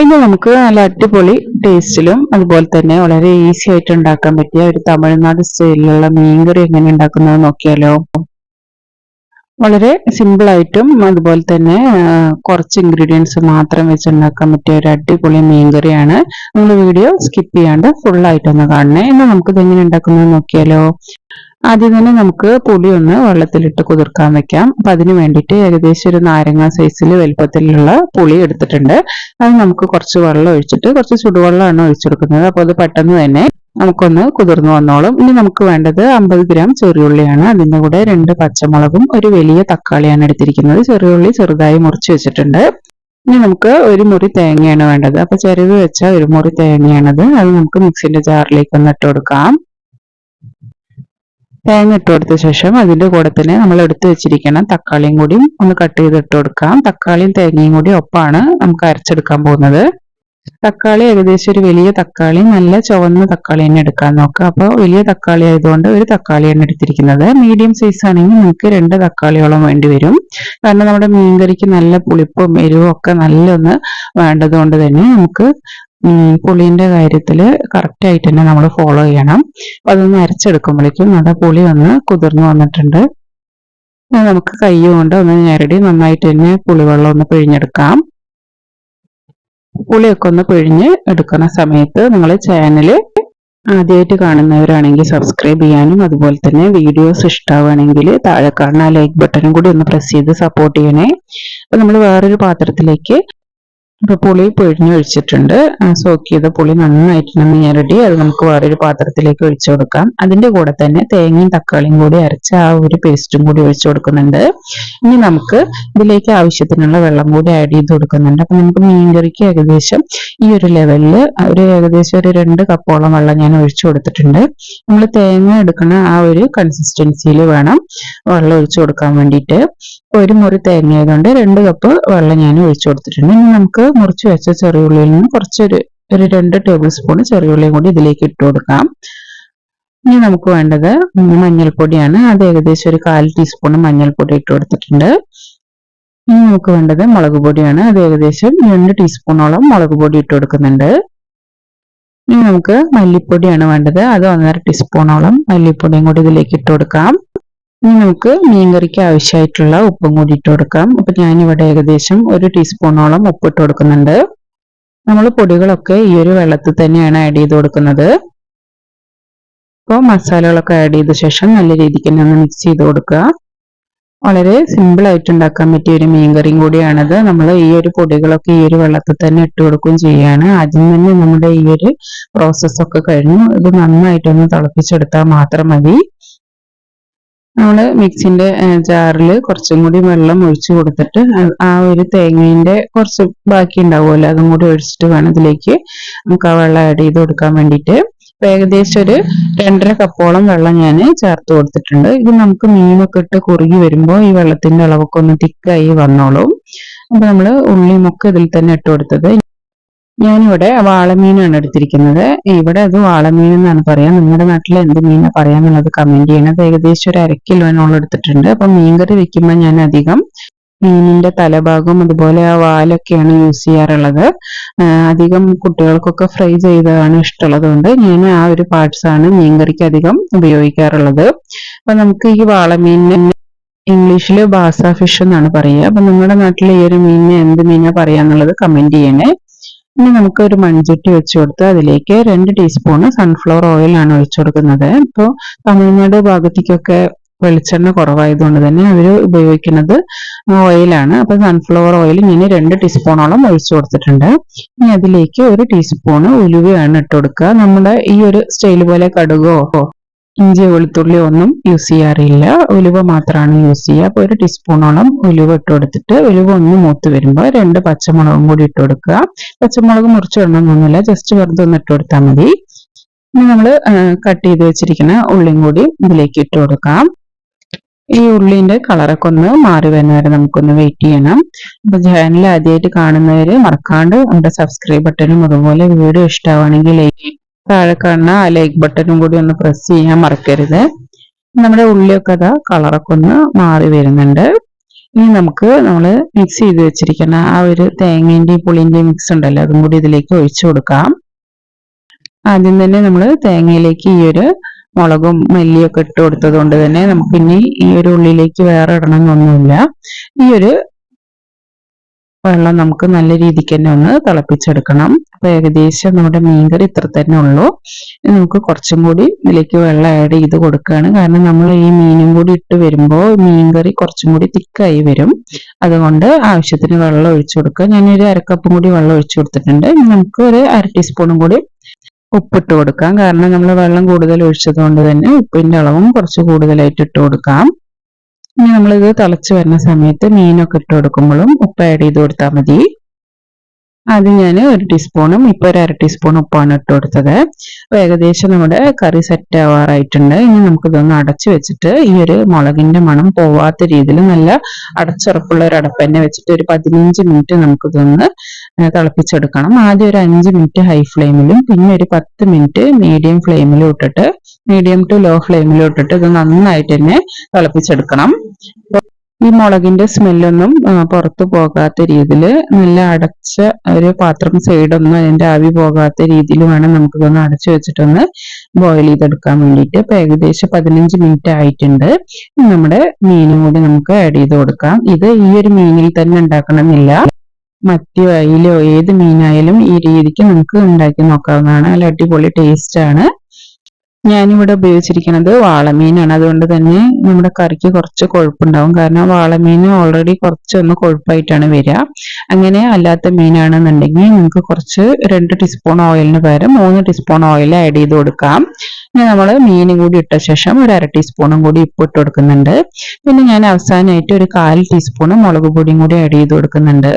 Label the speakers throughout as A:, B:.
A: ഇനി നമുക്ക് നല്ല അടിപൊളി ടേസ്റ്റിലും അതുപോലെ തന്നെ വളരെ ഈസി ആയിട്ട് ഉണ്ടാക്കാൻ പറ്റിയ ഒരു തമിഴ്നാട് സ്റ്റൈലിലുള്ള മീൻകറി എങ്ങനെ ഉണ്ടാക്കുന്നത് നോക്കിയാലോ. വളരെ സിമ്പിൾ ആയിട്ടും അതുപോലെ തന്നെ കുറച്ച് ഇൻഗ്രീഡിയൻസ് മാത്രം വെച്ച് ഉണ്ടാക്കാൻ പറ്റിയ ഒരു അടിപൊളി മീൻകറിയാണ്. നമ്മൾ വീഡിയോ സ്കിപ്പ് ചെയ്യാണ്ട് ഫുൾ ആയിട്ടൊന്ന് കാണണേ. ഇന്ന് നമുക്കിത് എങ്ങനെ ഉണ്ടാക്കുന്നത് നോക്കിയാലോ. ആദ്യം തന്നെ നമുക്ക് പുളി ഒന്ന് വെള്ളത്തിലിട്ട് കുതിർക്കാൻ വെക്കാം. അപ്പൊ അതിന് വേണ്ടിയിട്ട് ഏകദേശം ഒരു നാരങ്ങ സൈസിൽ വലുപ്പത്തിലുള്ള പുളി എടുത്തിട്ടുണ്ട്. അത് നമുക്ക് കുറച്ച് വെള്ളം ഒഴിച്ചിട്ട് കുറച്ച് ചുടുവെള്ളമാണ് ഒഴിച്ചെടുക്കുന്നത്. അപ്പോൾ അത് പെട്ടെന്ന് തന്നെ നമുക്കൊന്ന് കുതിർന്നു വന്നോളും. ഇനി നമുക്ക് വേണ്ടത് അമ്പത് ഗ്രാം ചെറിയുള്ളിയാണ്. അതിന്റെ കൂടെ രണ്ട് പച്ചമുളകും ഒരു വലിയ തക്കാളിയാണ് എടുത്തിരിക്കുന്നത്. ചെറിയുള്ളി ചെറുതായി മുറിച്ച് വെച്ചിട്ടുണ്ട്. ഇനി നമുക്ക് ഒരു മുറി തേങ്ങയാണ് വേണ്ടത്. അപ്പൊ ചെരുവ് വെച്ച ഒരു മുറി തേങ്ങയാണത്. അത് നമുക്ക് മിക്സിന്റെ ജാറിലേക്ക് ഒന്ന് ഇട്ട് കൊടുക്കാം. തേങ്ങ ഇട്ട് കൊടുത്ത ശേഷം അതിന്റെ കൂടെ തന്നെ നമ്മൾ എടുത്തു വെച്ചിരിക്കണം തക്കാളിയും കൂടി ഒന്ന് കട്ട് ചെയ്ത് ഇട്ട് കൊടുക്കാം. തക്കാളിയും തേങ്ങയും കൂടി ഒപ്പാണ് നമുക്ക് അരച്ചെടുക്കാൻ പോകുന്നത്. തക്കാളി ഏകദേശം ഒരു വലിയ തക്കാളി നല്ല ചുവന്ന തക്കാളി തന്നെ എടുക്കാൻ നോക്കുക. അപ്പോൾ വലിയ തക്കാളി ആയതുകൊണ്ട് ഒരു തക്കാളിയാണ് എടുത്തിരിക്കുന്നത്. മീഡിയം സൈസ് ആണെങ്കിൽ നമുക്ക് രണ്ട് തക്കാളിയോളം വേണ്ടി വരും. കാരണം നമ്മുടെ മീൻകറിക്ക് നല്ല പുളിപ്പും എരിവും ഒക്കെ നല്ലൊന്ന് വേണ്ടതുകൊണ്ട് തന്നെ നമുക്ക് പുളിന്റെ കാര്യത്തിൽ കറക്റ്റ് ആയിട്ട് തന്നെ നമ്മൾ ഫോളോ ചെയ്യണം. അപ്പൊ അതൊന്ന് അരച്ചെടുക്കുമ്പോഴേക്കും നല്ല പുളി ഒന്ന് കുതിർന്നു വന്നിട്ടുണ്ട്. നമുക്ക് കൈ കൊണ്ട് ഒന്ന് ഞെരടി നന്നായിട്ട് തന്നെ പുളിവെള്ളം ഒന്ന് പിഴിഞ്ഞെടുക്കാം. പുളിയൊക്കെ ഒന്ന് പിഴിഞ്ഞ് എടുക്കുന്ന സമയത്ത് നിങ്ങൾ ചാനൽ ആദ്യമായിട്ട് കാണുന്നവരാണെങ്കിൽ സബ്സ്ക്രൈബ് ചെയ്യാനും അതുപോലെ തന്നെ വീഡിയോസ് ഇഷ്ടമാവുകയാണെങ്കിൽ താഴെ കാണുന്ന ലൈക്ക് ബട്ടണും കൂടി ഒന്ന് പ്രസ് ചെയ്ത് സപ്പോർട്ട് ചെയ്യണേ. അപ്പൊ നമ്മൾ വേറൊരു പാത്രത്തിലേക്ക് ഇപ്പൊ പുളി പിഴിഞ്ഞൊഴിച്ചിട്ടുണ്ട് സോക്ക് ചെയ്ത പുളി നന്നായിട്ട് നമ്മൾ ഞെരടി അത് നമുക്ക് വേറൊരു പാത്രത്തിലേക്ക് ഒഴിച്ചു കൊടുക്കാം. അതിന്റെ കൂടെ തന്നെ തേങ്ങയും തക്കാളിയും കൂടി അരച്ച ആ ഒരു പേസ്റ്റും കൂടി ഒഴിച്ചു കൊടുക്കുന്നുണ്ട്. ഇനി നമുക്ക് ഇതിലേക്ക് ആവശ്യത്തിനുള്ള വെള്ളം കൂടി ആഡ് ചെയ്ത് കൊടുക്കുന്നുണ്ട്. അപ്പൊ നമുക്ക് മീൻകറിക്ക് ഏകദേശം ഈ ഒരു ലെവലിൽ ഒരു ഏകദേശം ഒരു രണ്ട് കപ്പോളം വെള്ളം ഞാൻ ഒഴിച്ചു കൊടുത്തിട്ടുണ്ട്. നമ്മൾ തേങ്ങ എടുക്കുന്ന ആ ഒരു കൺസിസ്റ്റൻസിയിൽ വേണം വെള്ളം ഒഴിച്ചു കൊടുക്കാൻ വേണ്ടിയിട്ട്. ഒരു മുറി തേങ്ങ ആയതുകൊണ്ട് രണ്ട് കപ്പ് വെള്ളം ഞാൻ ഒഴിച്ചു കൊടുത്തിട്ടുണ്ട്. ഇനി നമുക്ക് മുറിച്ച് വെച്ച ചെറിയുള്ളിയിൽ നിന്ന് കുറച്ചൊരു ഒരു രണ്ട് ടേബിൾ സ്പൂൺ ചെറിയുള്ളിയും കൂടി ഇതിലേക്ക് ഇട്ട് കൊടുക്കാം. ഇനി നമുക്ക് വേണ്ടത് മഞ്ഞൾപ്പൊടിയാണ്. അത് ഏകദേശം ഒരു കാൽ ടീസ്പൂൺ മഞ്ഞൾപ്പൊടി ഇട്ട് കൊടുത്തിട്ടുണ്ട്. ഇനി നമുക്ക് വേണ്ടത് മുളക് പൊടിയാണ്. അത് ഏകദേശം രണ്ട് ടീസ്പൂണോളം മുളക് പൊടി ഇട്ട് കൊടുക്കുന്നുണ്ട്. ഇനി നമുക്ക് മല്ലിപ്പൊടിയാണ് വേണ്ടത്. അത് ഒന്നര ടീസ്പൂണോളം മല്ലിപ്പൊടിയും കൂടി ഇതിലേക്ക് ഇട്ട് കൊടുക്കാം. ഇനി നമുക്ക് മീൻകറിക്ക് ആവശ്യമായിട്ടുള്ള ഉപ്പും കൂടി ഇട്ട് കൊടുക്കാം. അപ്പൊ ഞാനിവിടെ ഏകദേശം ഒരു ടീസ്പൂണോളം ഉപ്പ് ഇട്ട് കൊടുക്കുന്നുണ്ട്. നമ്മൾ പൊടികളൊക്കെ ഈ ഒരു വെള്ളത്തിൽ തന്നെയാണ് ആഡ് ചെയ്ത് കൊടുക്കുന്നത്. ഇപ്പോൾ മസാലകളൊക്കെ ആഡ് ചെയ്ത ശേഷം നല്ല രീതിക്ക് തന്നെ ഒന്ന് മിക്സ് ചെയ്ത് കൊടുക്കുക. വളരെ സിമ്പിൾ ആയിട്ട് ഉണ്ടാക്കാൻ പറ്റിയ ഒരു മീൻകറിയും കൂടിയാണത്. നമ്മൾ ഈ ഒരു പൊടികളൊക്കെ ഈ ഒരു വെള്ളത്തിൽ തന്നെ ഇട്ട് കൊടുക്കുകയും ചെയ്യാണ്. ആദ്യം തന്നെ നമ്മുടെ ഈ ഒരു പ്രോസസ്സൊക്കെ കഴിഞ്ഞു. ഇത് നന്നായിട്ടൊന്ന് തിളപ്പിച്ചെടുത്താൽ മാത്രം മതി. നമ്മൾ മിക്സിന്റെ ജാറിൽ കുറച്ചും കൂടി വെള്ളം ഒഴിച്ചു കൊടുത്തിട്ട് ആ ഒരു തേങ്ങേന്റെ കുറച്ച് ബാക്കി ഉണ്ടാവുമല്ലോ അതും കൂടി ഒഴിച്ചിട്ട് വേണം ഇതിലേക്ക് നമുക്ക് ആ വെള്ളം ആഡ് ചെയ്ത് കൊടുക്കാൻ വേണ്ടിയിട്ട്. ഏകദേശം ഒരു രണ്ടര കപ്പോളം വെള്ളം ഞാൻ ചേർത്ത് കൊടുത്തിട്ടുണ്ട്. ഇത് നമുക്ക് മീനൊക്കെ ഇട്ട് കുറുകി വരുമ്പോൾ ഈ വെള്ളത്തിന്റെ അളവൊക്കെ ഒന്ന് തിക്കായി വന്നോളും. അപ്പൊ നമ്മൾ ഉള്ളിമൊക്കെ ഇതിൽ തന്നെ ഇട്ട് കൊടുത്തത്. ഞാനിവിടെ വാളമീനാണ് എടുത്തിരിക്കുന്നത്. ഇവിടെ അത് വാളമീൻ എന്നാണ് പറയാം. നിങ്ങളുടെ നാട്ടിൽ എന്ത് മീനാണ് പറയാന്നുള്ളത് കമന്റ് ചെയ്യണത് ഏകദേശം ഒരു അര കിലോനോളം എടുത്തിട്ടുണ്ട്. അപ്പൊ മീൻകറി വെക്കുമ്പോൾ ഞാൻ അധികം മീനിന്റെ തലഭാഗം അതുപോലെ ആ വാലൊക്കെയാണ് യൂസ് ചെയ്യാറുള്ളത്. അധികം കുട്ടികൾക്കൊക്കെ ഫ്രൈ ചെയ്തതാണ് ഇഷ്ടമുള്ളത് കൊണ്ട് ഞാൻ ആ ഒരു പാർട്സ് ആണ് മീൻകറിക്ക് അധികം ഉപയോഗിക്കാറുള്ളത്. അപ്പൊ നമുക്ക് ഈ വാളമീനിനെ ഇംഗ്ലീഷിൽ ബാസ ഫിഷ് എന്നാണ് പറയുക അപ്പൊ നിങ്ങളുടെ നാട്ടിൽ ഈ ഒരു മീനിനെ എന്ത് മീനാ പറയാന്നുള്ളത് കമന്റ് ചെയ്യണേ. ഇനി നമുക്ക് ഒരു മൺചട്ടി വെച്ച് കൊടുത്ത് അതിലേക്ക് രണ്ട് ടീസ്പൂൺ സൺഫ്ലവർ ഓയിൽ ആണ് ഒഴിച്ചു കൊടുക്കുന്നത്. ഇപ്പോൾ തമിഴ്നാട് ഭാഗത്തേക്കൊക്കെ വെളിച്ചെണ്ണ കുറവായതുകൊണ്ട് തന്നെ അവർ ഉപയോഗിക്കുന്നത് ഓയിലാണ് അപ്പൊ സൺഫ്ലവർ ഓയിൽ ഇങ്ങനെ രണ്ട് ടീസ്പൂണോളം ഒഴിച്ചു കൊടുത്തിട്ടുണ്ട്. ഇനി അതിലേക്ക് ഒരു ടീസ്പൂണ് ഉലുവയാണ് ഇട്ട് കൊടുക്കുക. നമ്മുടെ ഈ ഒരു സ്റ്റൈൽ പോലെ കടുകോ ഇഞ്ചി വെളുത്തുള്ളി ഒന്നും യൂസ് ചെയ്യാറില്ല. ഉലുവ മാത്രമാണ് യൂസ് ചെയ്യുക അപ്പോൾ ഒരു ടീസ്പൂണോളം ഉലുവ ഇട്ട് കൊടുത്തിട്ട് ഉലുവ ഒന്ന് മൂത്ത് വരുമ്പോൾ രണ്ട് പച്ചമുളകും കൂടി ഇട്ട് കൊടുക്കുക. പച്ചമുളക് മുറിച്ചിടണമെന്നൊന്നുമില്ല ജസ്റ്റ് വെറുതെ ഒന്ന് ഇട്ട് കൊടുത്താൽ മതി. ഇനി നമ്മൾ കട്ട് ചെയ്ത് വെച്ചിരിക്കുന്ന ഉള്ളിയും കൂടി ഇതിലേക്ക് ഇട്ട് കൊടുക്കാം. ഈ ഉള്ളിന്റെ കളറൊക്കെ ഒന്ന് മാറി വരുന്നവരെ നമുക്കൊന്ന് വെയിറ്റ് ചെയ്യണം. അപ്പൊ ചാനൽ ആദ്യമായിട്ട് കാണുന്നവര് മറക്കാണ്ട് നമ്മുടെ സബ്സ്ക്രൈബ് ബട്ടണും അതുപോലെ വീഡിയോ ഇഷ്ടമാണെങ്കിൽ താഴെ കാണുന്ന ആ ലൈക്ക് ബട്ടണും കൂടി ഒന്ന് പ്രസ് ചെയ്യാൻ മറക്കരുത്. നമ്മുടെ ഉള്ളിയൊക്കെ അതാ കളറൊക്കെ ഒന്ന് മാറി വരുന്നുണ്ട്. ഇനി നമുക്ക് നമ്മൾ മിക്സ് ചെയ്ത് വെച്ചിരിക്കുന്ന ആ ഒരു തേങ്ങേന്റെയും പുളിന്റെയും മിക്സ് ഉണ്ടല്ലോ അതും കൂടി ഇതിലേക്ക് ഒഴിച്ചു കൊടുക്കാം. ആദ്യം തന്നെ നമ്മൾ തേങ്ങയിലേക്ക് ഈ ഒരു മുളകും മല്ലിയൊക്കെ ഇട്ട് കൊടുത്തത് കൊണ്ട് തന്നെ നമുക്ക് ഇനി ഈ ഒരു ഉള്ളിലേക്ക് വേറെ ഇടണമെന്നൊന്നുമില്ല ഈ ഒരു വെള്ളം നമുക്ക് നല്ല രീതിക്ക് തന്നെ ഒന്ന് തിളപ്പിച്ചെടുക്കണം. അപ്പൊ ഏകദേശം നമ്മുടെ മീൻകറി ഇത്ര തന്നെ ഉള്ളൂ. നമുക്ക് കുറച്ചും കൂടി ഇതിലേക്ക് വെള്ളം ആഡ് ചെയ്ത് കൊടുക്കുകയാണ്. കാരണം നമ്മൾ ഈ മീനും കൂടി ഇട്ട് വരുമ്പോൾ മീൻകറി കുറച്ചും കൂടി തിക്കായി വരും. അതുകൊണ്ട് ആവശ്യത്തിന് വെള്ളം ഒഴിച്ചു കൊടുക്കുക. ഞാനൊരു അരക്കപ്പും കൂടി വെള്ളം ഒഴിച്ചു കൊടുത്തിട്ടുണ്ട്. നമുക്ക് ഒരു അര ടീസ്പൂണും കൂടി ഉപ്പിട്ട് കൊടുക്കാം. കാരണം നമ്മൾ വെള്ളം കൂടുതൽ ഒഴിച്ചത് കൊണ്ട് തന്നെ ഉപ്പിന്റെ അളവും കുറച്ച് കൂടുതലായിട്ട് ഇട്ട് കൊടുക്കാം. ഇനി നമ്മളിത് തിളച്ച് വരുന്ന സമയത്ത് മീനൊക്കെ ഇട്ട് കൊടുക്കുമ്പോഴും ഉപ്പ് ആഡ് ചെയ്ത് കൊടുത്താൽ മതി. ആദ്യം ഞാൻ ഒരു ടീസ്പൂണും ഇപ്പൊ ഒരു അര ടീസ്പൂൺ ഉപ്പാണ് ഇട്ട് കൊടുത്തത്. ഏകദേശം നമ്മുടെ കറി സെറ്റ് ആവാറായിട്ടുണ്ട്. ഇനി നമുക്ക് ഇതൊന്ന് അടച്ചു വെച്ചിട്ട് ഈ ഒരു മുളകിന്റെ മണം പോവാത്ത രീതിയിൽ നല്ല അടച്ചുറപ്പുള്ള ഒരു അടപ്പ് തന്നെ വെച്ചിട്ട് ഒരു പതിനഞ്ച് മിനിറ്റ് നമുക്കിതൊന്ന് തിളപ്പിച്ചെടുക്കണം. ആദ്യം ഒരു അഞ്ച് മിനിറ്റ് ഹൈ ഫ്ലെയിമിലും പിന്നെ ഒരു പത്ത് മിനിറ്റ് മീഡിയം ഫ്ലെയിമിലും ഇട്ടിട്ട് മീഡിയം ടു ലോ ഫ്ലെയിമിലും ഇട്ടിട്ട് ഇത് നന്നായിട്ട് തന്നെ തിളപ്പിച്ചെടുക്കണം. ഈ മുളകിന്റെ സ്മെല്ലൊന്നും പുറത്തു പോകാത്ത രീതിയിൽ നല്ല അടച്ച ഒരു പാത്രം സൈഡൊന്നും അതിന്റെ ആവി പോകാത്ത രീതിയിൽ വേണം നമുക്കിതൊന്ന് അടച്ചു വെച്ചിട്ടൊന്ന് ബോയിൽ ചെയ്തെടുക്കാൻ വേണ്ടിയിട്ട്. ഇപ്പൊ ഏകദേശം പതിനഞ്ച് മിനിറ്റ് ആയിട്ടുണ്ട്. നമ്മുടെ മീനും കൂടി നമുക്ക് ആഡ് ചെയ്ത് കൊടുക്കാം. ഇത് ഈ ഒരു മീനിൽ തന്നെ ഉണ്ടാക്കണമെന്നില്ല. മറ്റു അയിലോ ഏത് മീനായാലും ഈ രീതിക്ക് നമുക്ക് ഉണ്ടാക്കി നോക്കാവുന്നതാണ്. നല്ല അടിപൊളി ടേസ്റ്റ് ആണ്. ഞാനിവിടെ ഉപയോഗിച്ചിരിക്കുന്നത് വാളമീനാണ്. അതുകൊണ്ട് തന്നെ നമ്മുടെ കറിക്ക് കുറച്ച് കൊഴുപ്പുണ്ടാവും. കാരണം വാളമീൻ ഓൾറെഡി കുറച്ചൊന്ന് കൊഴുപ്പായിട്ടാണ് വരിക. അങ്ങനെ അല്ലാത്ത മീനാണെന്നുണ്ടെങ്കിൽ നമുക്ക് കുറച്ച് രണ്ട് ടീസ്പൂൺ ഓയിലിന് പകരം മൂന്ന് ടീസ്പൂൺ ഓയിൽ ആഡ് ചെയ്ത് കൊടുക്കാം. ഇനി നമ്മൾ മീനും കൂടി ഇട്ട ശേഷം ഒരു അര ടീസ്പൂണും കൂടി ഉപ്പ് ഇട്ട് കൊടുക്കുന്നുണ്ട്. പിന്നെ ഞാൻ അവസാനമായിട്ട് ഒരു കാൽ ടീസ്പൂൺ മുളക് പൊടിയും കൂടി ആഡ് ചെയ്ത് കൊടുക്കുന്നുണ്ട്.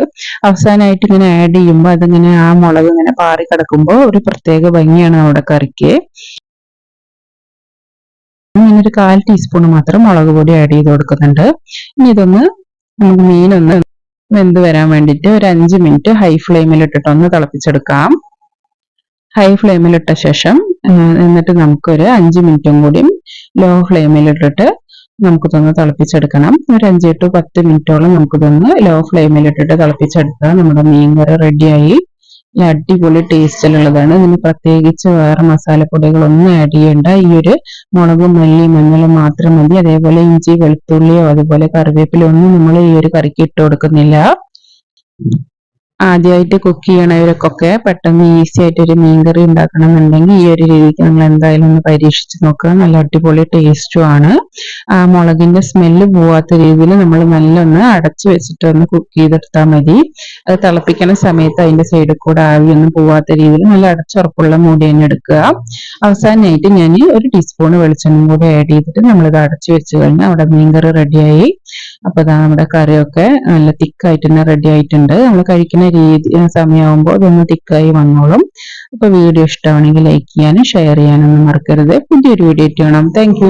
A: അവസാനമായിട്ട് ഇങ്ങനെ ആഡ് ചെയ്യുമ്പോൾ അതിങ്ങനെ ആ മുളക് ഇങ്ങനെ പാറി കിടക്കുമ്പോൾ ഒരു പ്രത്യേക ഭംഗിയാണ് നമ്മുടെ കറിക്ക്. ഒരു കാൽ ടീസ്പൂൺ മാത്രം മുളക് പൊടി ആഡ് ചെയ്ത് കൊടുക്കുന്നുണ്ട്. ഇനി ഇതൊന്ന് നമുക്ക് മീനൊന്ന് വെന്ത് വരാൻ വേണ്ടിയിട്ട് ഒരു അഞ്ച് മിനിറ്റ് ഹൈ ഫ്ലെയിമിൽ ഇട്ടിട്ടൊന്ന് തിളപ്പിച്ചെടുക്കാം. ഹൈ ഫ്ലെയിമിൽ ഇട്ട ശേഷം എന്നിട്ട് നമുക്കൊരു അഞ്ച് മിനിറ്റും കൂടി ലോ ഫ്ലെയിമിലിട്ടിട്ട് നമുക്കിതൊന്ന് തിളപ്പിച്ചെടുക്കണം. ഒരു അഞ്ച് ടു പത്ത് മിനിറ്റോളം നമുക്കിതൊന്ന് ലോ ഫ്ലെയിമിലിട്ടിട്ട് തിളപ്പിച്ചെടുക്കുക നമ്മുടെ മീൻ കറി റെഡിയായി ഈ അടിപൊളി ടേസ്റ്റിലുള്ളതാണ് ഇതിന് പ്രത്യേകിച്ച് വേറെ മസാലപ്പൊടികളൊന്നും ആഡ് ചെയ്യേണ്ട. ഈ ഒരു മുളകും മല്ലി മഞ്ഞളും മാത്രം മതി. അതേപോലെ ഇഞ്ചി വെളുത്തുള്ളിയോ അതുപോലെ കറിവേപ്പിലോ ഒന്നും നമ്മൾ ഈ ഒരു കറിക്ക് ഇട്ട് കൊടുക്കുന്നില്ല. ആദ്യമായിട്ട് കുക്ക് ചെയ്യണവർക്കൊക്കെ പെട്ടെന്ന് ഈസി ആയിട്ട് ഒരു മീൻകറി ഉണ്ടാക്കണം എന്നുണ്ടെങ്കിൽ ഈ ഒരു രീതിക്ക് നമ്മൾ എന്തായാലും ഒന്ന് പരീക്ഷിച്ച് നോക്കുക. നല്ല അടിപൊളി ടേസ്റ്റും ആണ്. ആ മുളകിന്റെ സ്മെല്ല് പോവാത്ത രീതിയിൽ നമ്മൾ നല്ലൊന്ന് അടച്ചു വെച്ചിട്ട് ഒന്ന് കുക്ക് ചെയ്തെടുത്താൽ മതി. അത് തിളപ്പിക്കുന്ന സമയത്ത് അതിന്റെ സൈഡിൽ കൂടെ ആവിയൊന്നും പോവാത്ത രീതിയിൽ നല്ല അടച്ചുറപ്പുള്ള മൂടി തന്നെ എടുക്കുക. അവസാനമായിട്ട് ഞാൻ ഒരു ടീസ്പൂൺ വെളിച്ചെണ്ണ കൂടി ആഡ് ചെയ്തിട്ട് നമ്മളിത് അടച്ചു വെച്ച് കഴിഞ്ഞാൽ അവിടെ മീൻകറി റെഡിയായി അപ്പൊ അതാ നമ്മുടെ കറിയൊക്കെ നല്ല തിക്കായിട്ട് തന്നെ റെഡി ആയിട്ടുണ്ട്. നമ്മൾ കഴിക്കുന്ന രീതി സമയമാകുമ്പോൾ അതൊന്ന് തിക്കായി വന്നോളും. അപ്പൊ വീഡിയോ ഇഷ്ടമാണെങ്കിൽ ലൈക്ക് ചെയ്യാനും ഷെയർ ചെയ്യാനൊന്നും മറക്കരുത്. പുതിയൊരു വീഡിയോ ചെയ്യണം താങ്ക്